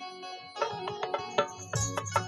Thank you.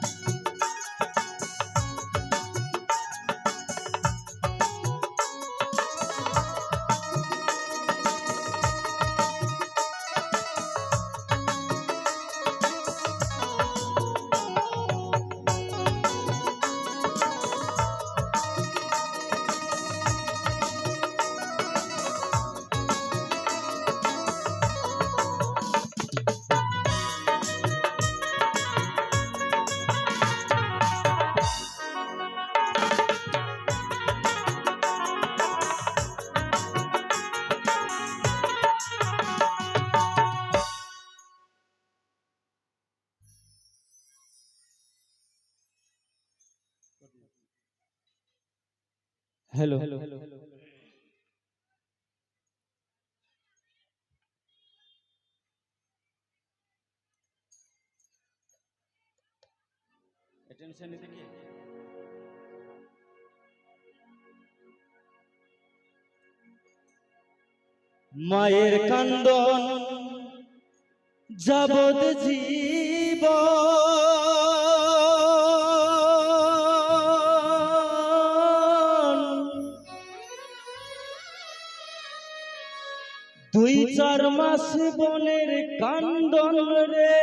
Hello. Attention নিতে কি মায়ের কান্দন যাবত জীব দুই চার মাস বনের কান্দন রে।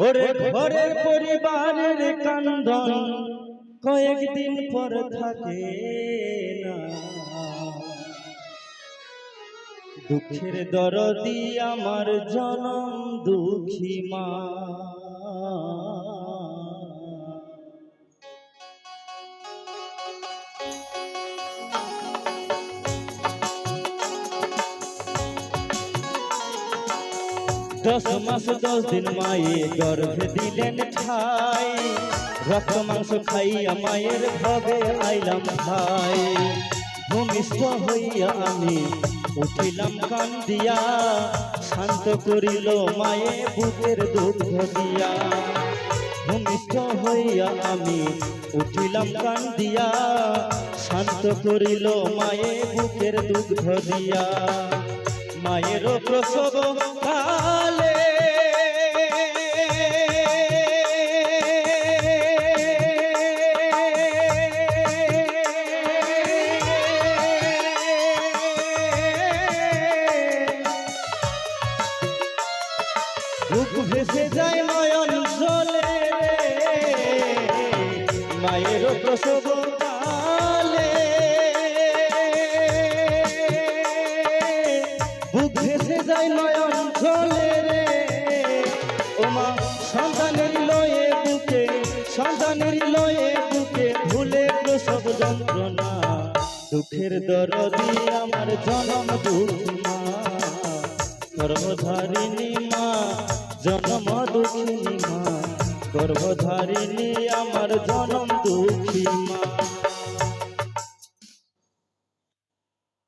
ওরে ঘরের পরিবারের কান্দন কয়েকদিন পর থাকে না। দুঃখের দরদি আমার জনম দুঃখী মা। দশ মাস, দশ দিন মায়ে গর্ভে দিলেন ঠাই। রক্ত, মাংস খাইয়া মায়ের ভবে আইলাম ভাই। ভূমিষ্ঠ হইয়া আমি উঠিলাম কান্দিয়া, শান্ত করিল মায়ে বুকের দুধ দিয়া। ভূমিষ্ঠ হইয়া আমি উঠিলাম কান্দিয়া, শান্ত করিল মায়ে বুকের দুধ দিয়া। মায়ের প্রসব কালে। বুক ভেসে যায় নয়ন জলে প্রসব দুঃখের দরদি আমার জনম দুঃখী মা গর্ভধারিণী মা, জনম দুঃখিনী মা। গর্ভধারিণী আমার জনম দুঃখী মা।